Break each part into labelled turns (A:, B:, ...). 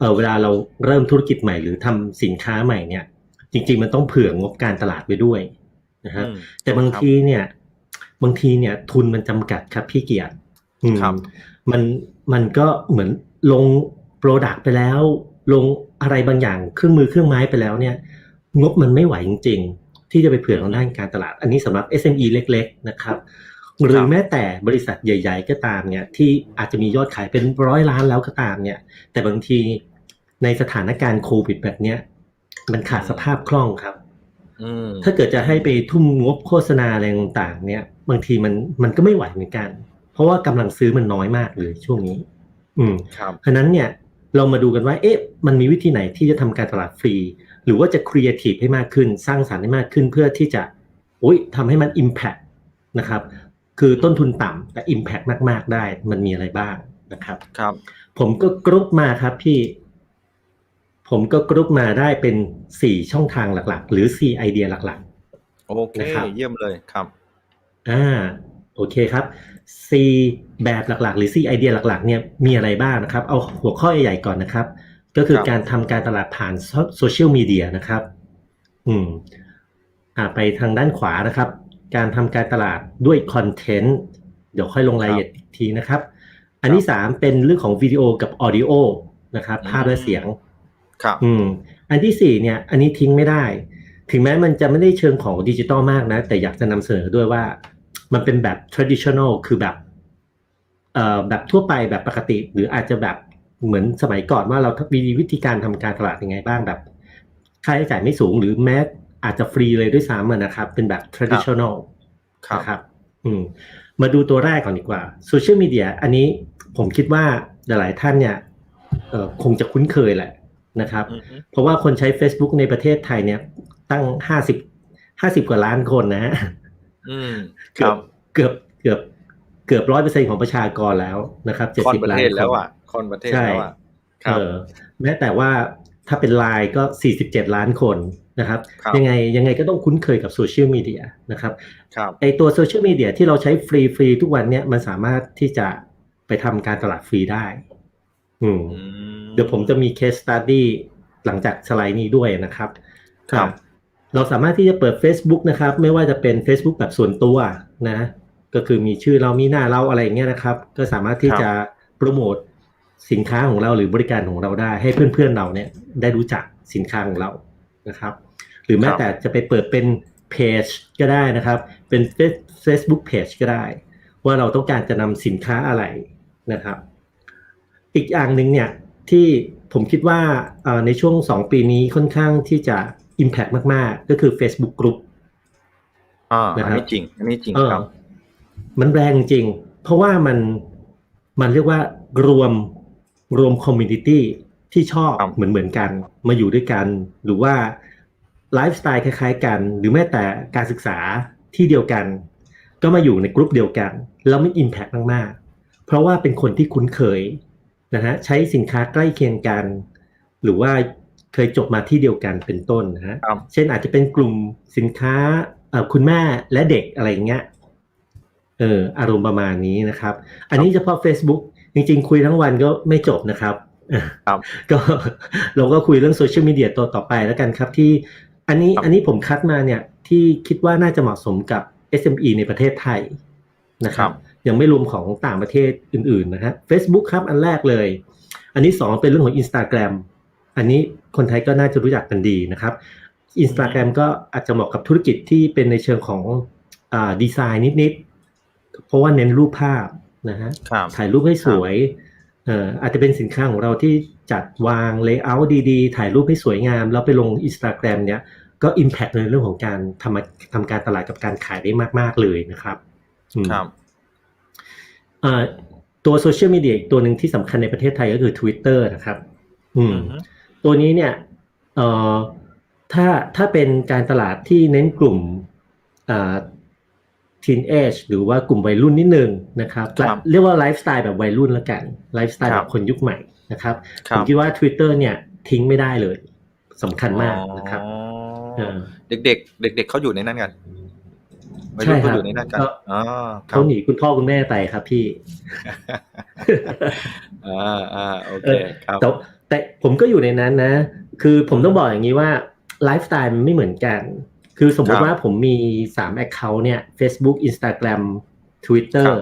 A: เออเวลาเราเริ่มธุรกิจใหม่หรือทำสินค้าใหม่เนี่ย จริง ๆ มันต้องเผื่องบการตลาดไว้ด้วยนะฮะ
B: อืม
A: แต่บางทีเนี่ย บางทีเนี่ย ทุนมันจำกัดครับพี่เกียรติอืม
B: ครับ
A: มันมันก็เหมือนลงโปรดักต์ไปแล้ว ลงอะไรบางอย่างเครื่องมือเครื่องไม้ไปแล้วเนี่ย งบมันไม่ไหวจริง ๆ ที่จะไปเผื่อทางด้านการตลาด อันนี้สำหรับ SME เล็ก ๆ นะครับ หรือแม้แต่บริษัทใหญ่ ๆ ก็ตามเนี่ย ที่อาจจะมียอดขายเป็นร้อยล้านแล้วก็ตามเนี่ย แต่บางที ในสถานการณ์โควิดแบบเนี้ย มันขาดสภาพคล่องครับ
B: อืม
A: ถ้าเกิดจะให้ไปทุ่มงบโฆษณาอะไรต่างๆ เนี่ย บางทีมันมันก็ไม่ไหวเหมือนกัน เพราะว่ากำลังซื้อมันน้อยมากเลยช่วงนี้ อืม
B: ครับ
A: ฉะนั้นเนี่ยเรามาดูกันว่า เอ๊ะ มันมีวิธีไหนที่จะทำการตลาดฟรี หรือว่าจะครีเอทีฟให้มากขึ้น สร้างสรรค์ให้มากขึ้นเพื่อที่จะอุ้ยทำให้มัน Impact นะครับ คือต้นทุนต่ำแต่ Impact มาก ๆ ได้ มันมีอะไรบ้างนะครับ
B: ครับ
A: ผมก็กรุ๊ปมาครับพี่ ผมก็กรุ๊ปมาได้เป็นสี่ช่องทางหลักๆ หรือสี่ไอเดียหลักๆ
B: โอเค
A: นะครับ
B: เยี่ยมเลยครับ
A: อ่า โอเคครับ C แบบหลักๆ หรือ C ไอเดียหลักๆ เนี่ย มีอะไรบ้างนะครับ เอาหัวข้อใหญ่ๆก่อนนะครับ ก็คือ
B: ครับ
A: การทำการตลาดผ่านโซเชียลมีเดียนะครับ อืม อ่า ไปทางด้านขวานะครับ การทำการตลาดด้วยคอนเทนต์ เดี๋ยวค่อยลงรายละเอียดอีกทีนะครับ อันที่สามเป็นเรื่องของวิดีโอกับออดิโอนะครับ ภาพและเสียง
B: ครับ
A: อืม อันที่สี่เนี่ย อันนี้ทิ้งไม่ได้ ถึงแม้มันจะไม่ได้เชิงของดิจิตอลมากนะ แต่อยากจะนำเสนอด้วยว่า มันเป็นแบบ traditional คือแบบ เอ่อแบบทั่วไปแบบปกติ หรืออาจจะแบบเหมือนสมัยก่อนว่าเรามีวิธีการทำการตลาดยังไงบ้างแบบค่าใช้จ่ายไม่สูงหรือแม้อาจจะฟรีเลยด้วยซ้ำอะนะครับ เป็นแบบ traditional
B: ครับ
A: นะครับ อืม มาดูตัวแรกก่อนดีกว่าโซเชียลมีเดียอันนี้ผมคิดว่าหลายๆท่านเนี่ยเอ่อคงจะคุ้นเคยแหละ นะครับ
B: อือฮึ
A: เพราะว่าคนใช้ Facebook ในประเทศไทยเนี่ยตั้งห้าสิบห้าสิบกว่าล้านคนนะฮะ
B: อืมค
A: เกื
B: รั
A: อบบเกือบเกือบเกือบร้อยเปอร์เซ็นของประชากรแล้วนะครับเจ็ด
B: คอน
A: สิบ
B: ประ
A: ล้าน
B: เทศ
A: ค
B: แล้ว
A: น
B: อะคอนประเทศ
A: ใช่
B: แล้วอะครับ
A: เออแม้แต่ว่าถ้าเป็นไลน์ก็สี่สิบเจ็ดล้านคนนะครับ
B: ครับ
A: ยังไงยังไงก็ต้องคุ้นเคยกับโซเชียลมีเดียนะครับ
B: ครับ
A: ไอตัวโซเชียลมีเดียที่เราใช้ฟรีฟรีทุกวันเนี่ยมันสามารถที่จะไปทำการตลาดฟรีได้ อืม
B: อืม
A: เดี๋ยวผมจะมี case study หลังจากสไลด์นี้ด้วยนะครับ
B: ครับ
A: อะเราสามารถที่จะเปิด Facebook นะครับ ไม่ว่าจะเป็น Facebook แบบส่วนตัวนะ ก็คือมีชื่อเรามีหน้าเราอะไรอย่างเงี้ยนะครับ ก็สามารถที่จะโปรโมทสินค้าของเราหรือบริการของเราได้ ให้เพื่อนๆเราเนี่ยได้รู้จักสินค้าของเรานะครับ หรือแม้
B: ครับ
A: แต่จะไปเปิดเป็นเพจก็ได้นะครับ เป็น Face- Facebook Page ก็ได้ ว่าเราต้องการจะนำสินค้าอะไรนะครับ อีกอย่างหนึ่งเนี่ย ที่ผมคิดว่าเอ่อในช่วง 2 ปีนี้ค่อนข้างที่จะ Impact มาก ๆ ก็คือ Facebook Group
B: อ่า
A: นะ
B: อัน
A: ครับ
B: นี้จริงอันนี้จริง
A: เออ
B: ครับ
A: มันแรงจริง เพราะว่ามันมันเรียกว่ารวมรวมคอมมูนิตี้ที่ชอบ
B: ครับ
A: เหมือนเหมือนกัน มาอยู่ด้วยกัน หรือว่าไลฟ์สไตล์คล้าย ๆ กัน หรือแม้แต่การศึกษาที่เดียวกัน ก็มาอยู่ในกลุ่มเดียวกัน แล้วมันอิมแพกมาก ๆ เพราะว่าเป็นคนที่คุ้นเคย นะฮะใช้สินค้าใกล้เคียงกัน หรือว่าเคยจบมาที่เดียวกันเป็นต้นนะฮะ
B: ครับ
A: เช่นอาจจะเป็นกลุ่มสินค้าเอ่อคุณแม่และเด็กอะไรอย่างเงี้ยเอออารมณ์ประมาณนี้นะครับ อันนี้เฉพาะ Facebook จริงๆ คุยทั้งวันก็ไม่จบนะครับ
B: ครับ
A: ก็เราก็คุยเรื่องโซเชียลมีเดียตัวต่อไปแล้วกันครับที่อันนี้
B: ครับ
A: อันนี้ผมคัดมาเนี่ยที่คิดว่าน่าจะเหมาะสมกับ SME ในประเทศไทยนะครับ ยังไม่รวมของต่างประเทศอื่นๆนะฮะ Facebook ครับอันแรกเลย อันนี้สองเป็นเรื่องของ Instagram อันนี้คนไทยก็น่าจะรู้จักกันดีนะครับ Instagram ก็อาจจะเหมาะกับธุรกิจที่เป็นในเชิงของอ่าดีไซน์นิดๆ เพราะว่าเน้นรูปภาพนะฮะ
B: ครับ
A: ถ่ายรูปให้สวยเอ่ออาจจะเป็นสินค้าของเราที่จัดวางเลเยอร์ดีๆ ถ่ายรูปให้สวยงาม แล้วไปลง Instagram เนี้ยก็ Impact ในเรื่องของการทำทำการตลาดกับการขายได้มาก ๆ เลยนะครับอืม
B: ครับ
A: เอ่อ ตัวโซเชียลมีเดียอีกตัวหนึ่งที่สำคัญในประเทศไทยก็คือ Twitter นะครับ อืม
B: อือฮึ
A: ตัวนี้เนี่ยเอ่อถ้าถ้าเป็นการตลาดที่เน้นกลุ่มอ่า teen age หรือว่ากลุ่มวัยรุ่นนิดนึงนะครับ
B: ครับ
A: เรียกว่าไลฟ์สไตล์แบบวัยรุ่นแล้วกันไลฟ์สไตล์
B: ค
A: แบ
B: รับบ
A: คนยุคใหม่นะครับ
B: ค
A: ผ
B: รั
A: ม
B: บ
A: คิดว่า Twitter เนี่ยทิ้งไม่ได้เลยสำคัญมากนะครับ
B: อ๋อ
A: เออ
B: เด็กๆเด็ก ๆเขาอยู่ในนั้นกัน วัย
A: ใช่
B: รุ่น
A: ครั
B: เขา
A: บ
B: อยู่ในนั้นกัน
A: ก็
B: อ๋อครั
A: เขา
B: บ
A: หนีคุณพ่อคุณแม่ไปครับพี่
B: อ่าอ่าโอ
A: เอ
B: เค
A: อ
B: ครับ
A: แต่แต่ผมก็อยู่ในนั้นนะ คือผมต้องบอกอย่างนี้ว่าไลฟ์สไตล์มันไม่เหมือนกัน คือสมม
B: ครั
A: ติ
B: บ
A: ว่าผมมีสามแอคเคาท์เนี่ย Facebook Instagram Twitter
B: ครับ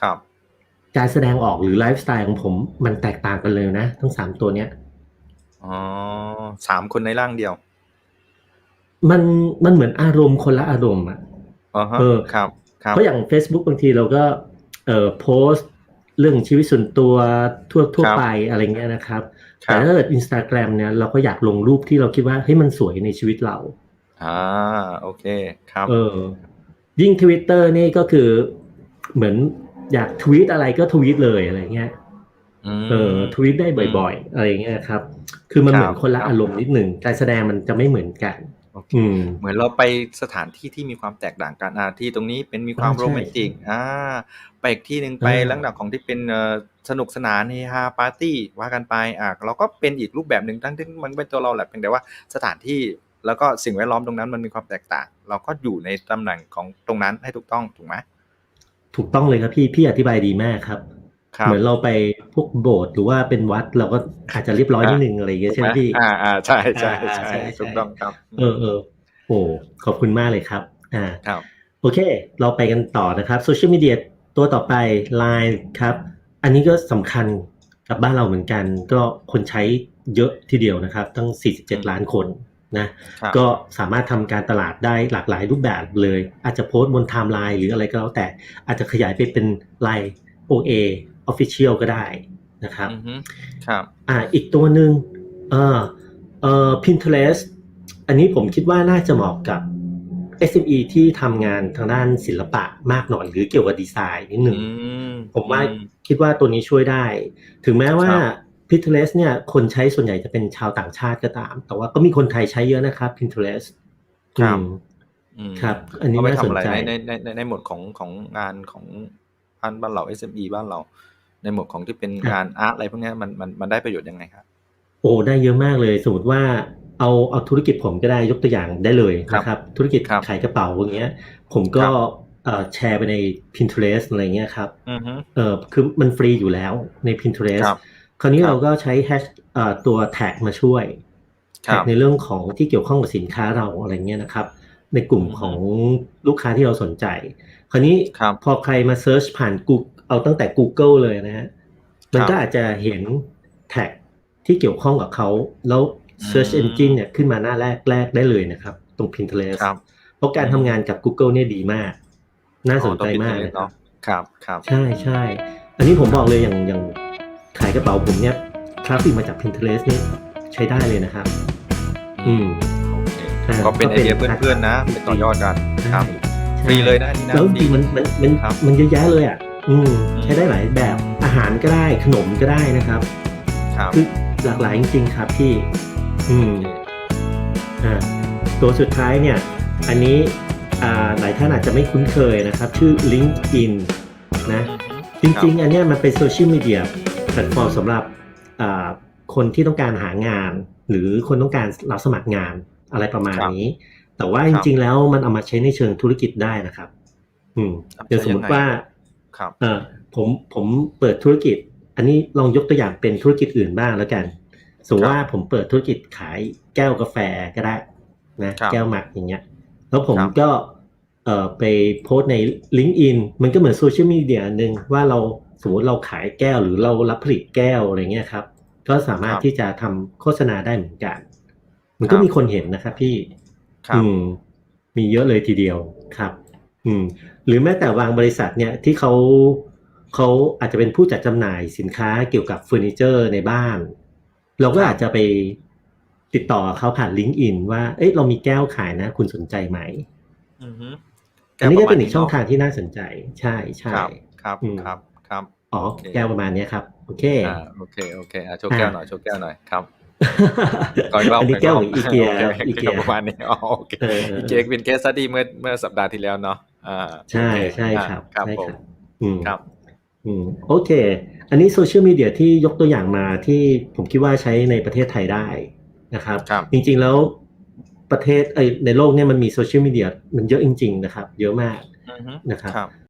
B: ครับ
A: การแสดงออกหรือไลฟ์สไตล์ของผมมันแตกต่างกันเลยนะ ทั้งสามตัวเนี้ย
B: อ๋อสามคนในร่างเดียว
A: มันมันเหมือนอารมณ์คนละอารมณ์อะ
B: อ๋อฮะ
A: เออ
B: ครับครับ
A: เพราะอย่าง Facebook บางทีเราก็เอ่อโพสต์เรื่องชีวิตส่วนตัวทั่วทั่ว
B: ครับ
A: ไปอะไรเงี้ยนะครับ
B: ค
A: แต่
B: รับ
A: ถ้าเกิด Instagram เนี่ยเราก็อยากลงรูปที่เราคิดว่าเฮ้ยมันสวยในชีวิตเรา
B: อ่าโอเคครับ
A: เออยิ่ง Twitter นี่ก็คือเหมือนอยากทวีตอะไรก็ทวีตเลยอะไรเงี้ย
B: ม
A: เออทวีตได้บ่อย ๆ อะไรเงี้ยครับ คือมัน
B: ครับ
A: เหมือนคนละ
B: ครับ
A: อารมณ์นิดหนึ่งการแสดงมันจะไม่เหมือนกัน
B: โอเค
A: อืม
B: เหมือนเราไปสถานที่ที่มีความแตกต่างกันอ่าที่ตรงนี้เป็นมีความ
A: อ่าใช่
B: โรแมนติกอ่าไปอีกที่หนึ่งไป
A: อ่า
B: ลักษณะของที่เป็นเอ่อสนุกสนานเฮฮาปาร์ตี้ว่ากันไปอ่าเราก็เป็นอีกรูปแบบหนึ่งทั้งที่มันเป็นตัวเราแหละเพียงแต่ว่าสถานที่แล้วก็สิ่งแวดล้อมตรงนั้นมันมีความแตกต่าง เราก็อยู่ในตำแหน่งของตรงนั้นให้ถูกต้องถูกไหม
A: ถูกต้องเลยครับพี่พี่อธิบายดีมากครับ
B: ครับ
A: เหมือนเราไปพวกโบสถ์หรือว่าเป็นวัดเราก็อาจจะเรียบร้อยนิดนึงอะไรอย่างเงี้ยใช่ไหมพี่
B: อ่าอ่าใช่ใช่
A: อ่า
B: ใช่
A: ใช่ใช่
B: ถูกต้องครับ
A: เออเออโอ้ขอบคุณมากเลยครับ อ่า
B: ครับ
A: โอเค เราไปกันต่อนะครับโซเชียลมีเดียตัวต่อไป Line ครับ อันนี้ก็สำคัญกับบ้านเราเหมือนกัน ก็คนใช้เยอะทีเดียวนะครับ ตั้ง 47 ล้านคนนะ
B: ครับ
A: ก็สามารถทำการตลาดได้หลากหลายรูปแบบเลย อาจจะโพสต์บนไทม์ไลน์หรืออะไรก็แล้วแต่อาจจะขยายไปเป็น Line OA Official ก็ได้นะครับ
B: อือฮึครับ
A: อ่าอีกตัวหนึ่งเอ่อเอ่อ Pinterest อันนี้ผมคิดว่าน่าจะเหมาะกับ SME ที่ทำงานทางด้านศิลปะมากหน่อยหรือเกี่ยวกับดีไซน์นิดหนึ่ง
B: อืม
A: ผมว่า
B: อืม
A: คิดว่าตัวนี้ช่วยได้ ถึงแม้ว่า
B: ครับ
A: Pinterest เนี่ยคนใช้ส่วนใหญ่จะเป็นชาวต่างชาติก็ตาม แต่ว่าก็มีคนไทยใช้เยอะนะครับ Pinterest
B: ครับ
A: อืม
B: อืม
A: ครับ อันนี้
B: เอาไป
A: น่าส
B: ทำ
A: น
B: อะไร
A: ใจ
B: ในในในในในหมวดของของงานของบ้านบ้านเรา SME บ้านเรา ในหมวดของที่เป็น
A: ครับ
B: งานอาร์ตอะไรพวกเนี้ยมันมันมันได้ประโยชน์ยังไงครับ
A: โอ้ได้เยอะมากเลยสมมติว่าเอาเอาธุรกิจผมก็ได้ยกตัวอย่างได้เลย
B: ครับ
A: นะครับ ธุรกิจ
B: ครับ
A: ขายกระเป๋าอย่างเงี้ย ผมก็
B: ครับ
A: เอ่อแชร์ไปใน Pinterest อะไรเงี้ยครับ
B: อือฮึ
A: เออคือมันฟรีอยู่แล้วใน Pinterest
B: ครับ
A: คราวนี้
B: ครับ
A: เราก็ใช้แฮชเอ่อตัวแท็กมาช่วย
B: ครั
A: แท็ก
B: บ
A: ในเรื่องของที่เกี่ยวข้องกับสินค้าเราอะไรเงี้ยนะครับ ในกลุ่ม
B: อือฮึ
A: ของลูกค้าที่เราสนใจ คราวนี้
B: ครับ
A: พอใครมาเซิร์ชผ่าน Google เอาตั้งแต่ Google เลยนะฮะมัน
B: ครับ
A: ก็อาจจะเห็นแท็กที่เกี่ยวข้องกับเขาแล้ว Search
B: อืม
A: Engine เนี่ยขึ้นมาหน้าแรกแรกได้เลยนะครับ ตรง Pinterest
B: ครับ
A: เพราะการทำงานกับ Google เนี่ยดีมาก น่าสนใจมาก
B: อ๋อ
A: นะ
B: ต้อง
A: ครั
B: Pinterest
A: บ
B: เนาะครับครับ
A: ใช่ใช่อันนี้ผมบอกเลยอย่างอย่างขายกระเป๋าผมเนี่ยทราฟฟิกมาจาก Pinterest นี่ใช้ได้เลยนะครับ อืม
B: โอเค
A: อ่า
B: ก็เป็น
A: ก็
B: ไอ
A: เป็น
B: เดียเพื่อนๆนะไปต่อยอดกันครับ
A: ใช่
B: ฟรีเลยนะนี่นะ
A: แล้วจริงๆมันมันมัน
B: ครับ
A: มันเยอะแยะเลยอะ อืม
B: อืม
A: ใช้ได้หลายแบบอาหารก็ได้ขนมก็ได้นะครับ
B: ครับ
A: คือหลากหลายจริงๆครับพี่ อืม
B: โอเค
A: อ่าตัวสุดท้ายเนี่ย อันนี้อ่าหลายท่านอาจจะไม่คุ้นเคยนะครับ ชื่อ LinkedIn นะจริงๆ อันเนี้ยมันเป็นโซเชียลมีเดียแพลตฟอร์มสำหรับอ่าคนที่ต้องการหางาน หรือคนต้องการรับสมัครงานอะไรประมาณ
B: ครับ
A: นี้ แต่ว่า
B: ค
A: จ
B: รับ
A: ริงๆแล้วมันเอามาใช้ในเชิงธุรกิจได้นะครับ อืม
B: ครับ
A: อย่างสมมติ
B: ใช้ยังไง
A: ว่า
B: ครับ
A: เออผมผมเปิดธุรกิจ อันนี้ลองยกตัวอย่างเป็นธุรกิจอื่นบ้างแล้วกันสมมติว่าผมเปิดธุรกิจขายแก้วกาแฟก็ได้นะครับแก้วหมักอย่างเงี้ย แล้วผม
B: ครับ
A: ก็เอ่อไปโพสต์ใน LinkedIn มันก็เหมือนโซเชียลมีเดียหนึ่งว่าเราสมมติเราขายแก้วหรือเรารับผลิตแก้วอะไรเงี้ยครับ ก็สามารถ
B: ครับ
A: ที่จะทำโฆษณาได้เหมือนกัน มันก็
B: ครับ
A: มีคนเห็นนะครับพี่
B: ครับ
A: อืมมีเยอะเลยทีเดียวครับ อืมหรือแม้แต่บางบริษัทเนี่ยที่เขาเขาอาจจะเป็นผู้จัดจำหน่ายสินค้าเกี่ยวกับเฟอร์นิเจอร์ในบ้าน เราก็
B: ครับ
A: อาจจะไปติดต่อเขาผ่านลิงก์อินว่า เอ้ยเรามีแก้วขายนะ คุณสนใจไหม
B: อือฮึ
A: อันนี้ก็เป็น
B: แว
A: อีกช่อง
B: ระม
A: ทางที่น่าสนใจ ใช่ใช่
B: ครับครับ
A: อืม
B: ครับครับ
A: อ๋อ
B: โอเค
A: แก้วประมาณเนี้ยครับโอเค
B: อ่าโอเคโอเคอะโชว์แก้วหน่อยโชว์แก้วหน่อยครับก่อนอีกรอบ
A: อันนี้แก้วของอีเกีย
B: โคโค
A: อีเกีย
B: ประมาณนี้อ๋อโอเค
A: เออ
B: อีเกียเป็นเคสสตี้เมื่อเมื่อสัปดาห์ที่แล้วเนาะอ่า
A: ใช่
B: โอเใช่อ่า
A: ครับ
B: ครับ
A: ใช่
B: ผ
A: ค
B: ม
A: รับอืม
B: ครับ
A: อืมโอเค อันนี้โซเชียลมีเดียที่ยกตัวอย่างมาที่ผมคิดว่าใช้ในประเทศไทยได้นะครับ
B: ครับ
A: จริงๆแล้วประเทศเอยในโลกเนี่ยมันมีโซเชียลมีเดียมันเยอะจริง ๆ นะครับ เยอะมาก
B: อือฮึ
A: นะครับ
B: ครับ